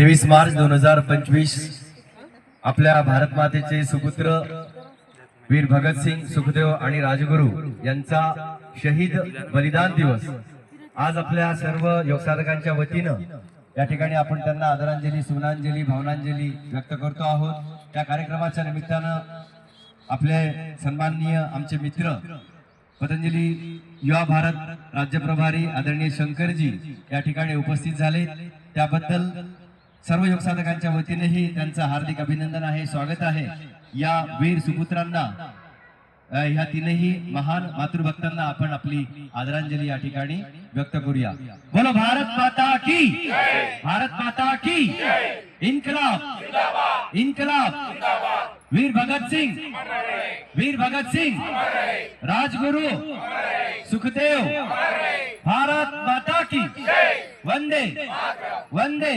तेवीस मार्च दोन हजार पंचवीस आपल्या भारत मातेचे सुपुत्र वीर भगतसिंग सुखदेव आणि राजगुरू यांचा शहीद बलिदान दिवस. आज आपल्या सर्व योगसाधकांच्या वतीनं या ठिकाणी आपण त्यांना आदरांजली सुमनांजली भावनांजली व्यक्त करतो आहोत. त्या कार्यक्रमाच्या निमित्तानं आपले सन्माननीय आमचे मित्र पतंजली युवा भारत राज्य प्रभारी आदरणीय शंकरजी या ठिकाणी उपस्थित झाले. त्याबद्दल सर्व योगसाधकांच्या वतीनेही त्यांचं हार्दिक अभिनंदन आहे स्वागत आहे. या वीर सुपुत्रांना ह्या तीनही महान मातृभक्तांना आपण आपली आदरांजली या ठिकाणी व्यक्त करूया. बोलो भारत माता की भारत माता की इन्कलाब! इन्कलाब! वीर भगत सिंग! वीर भगत सिंग! राजगुरु! सुखदेव! भारत माता की वंदे! वंदे!